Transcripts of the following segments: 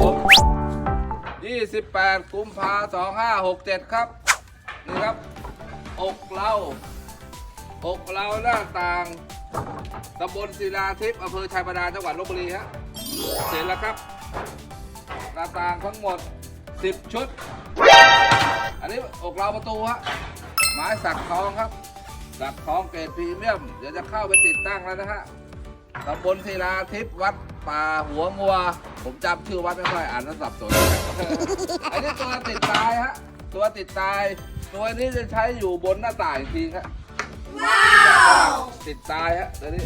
28 กุมภา2567 ครับ นี่ครับ อกเราอกเราหน้าต่างตำบลศิลาทิพย์อำเภอชัยบาดาจังหวัดลบบุรีฮะเสร็จแล้วครับ หน้าต่างทั้งหมด 10 ชุด อันนี้อกเราประตูฮะไม้สักทองครับ สักทองเกรดพรีเมียม เดี๋ยวจะเข้าไปติดตั้งแล้วนะฮะตำบลศิลาทิพย์วัด ป่าหัวงัว ผมจำชื่อวัดไม่ค่อยอ่านแล้วสับสน อันนี้ตัวติดตายฮะ ตัวติดตาย ตัวนี้จะใช้อยู่บนหน้าต่างอีกทีครับติดตายฮะตัวนี้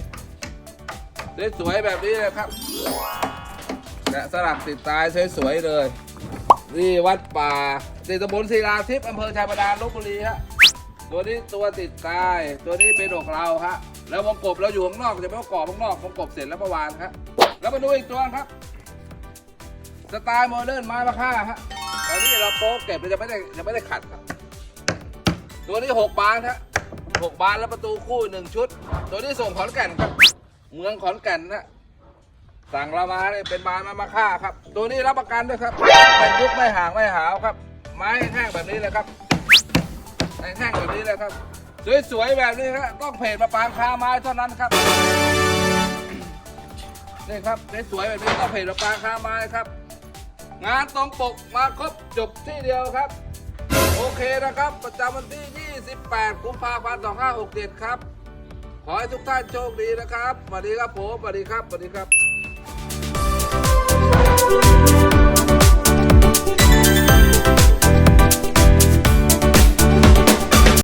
สวยๆแบบนี้เลยครับแกะสลักติดตายสวยๆเลย นี่วัดป่าติดตำบลศิลาทิพย์อำเภอชัยบาดาลลบบุรีฮะ ตัวนี้ตัวติดตาย ตัวนี้เป็นดอกเราฮะแล้ววงกบเราอยู่ข้างนอกจะไม่ประกอบข้างนอกวงกบเสร็จแล้วเมื่อวานครับแล้วมาดูอีกตัวครับ สไตล์โมเดิร์นไม้มะค่าฮะตอนนี้เราโป๊กเก็บเราจะไม่ได้จะไม่ได้ขัดครับตัวนี้หกบานฮะหกบานแล้วประตูคู่หนึ่งชุด ตัวนี้ส่งขอนแก่นครับ เมืองขอนแก่นนะสั่งเรามาเนี่ยเป็นบานม้มะค่าครับ ตัวนี้รับประกันด้วยครับไม่ยุบไม่ห่างไม่หาวครับ ไม้แห้งแบบนี้เลยครับ แห้งๆแบบนี้เลยครับ สวยๆแบบนี้ครับต้องเพจมาปางคาไม้เท่านั้นครับนี่ครับสวยๆแบบนี้ต้องเพจมาปางคาไม้ครับ งานตรงปกมาครบจบที่เดียวครับ โอเคนะครับ ประจำวันที่ 28กุมภาพันธ์2567 ครับ ขอให้ทุกท่านโชคดีนะครับสวัสดีครับผมสวัสดีครับสวัสดีครับ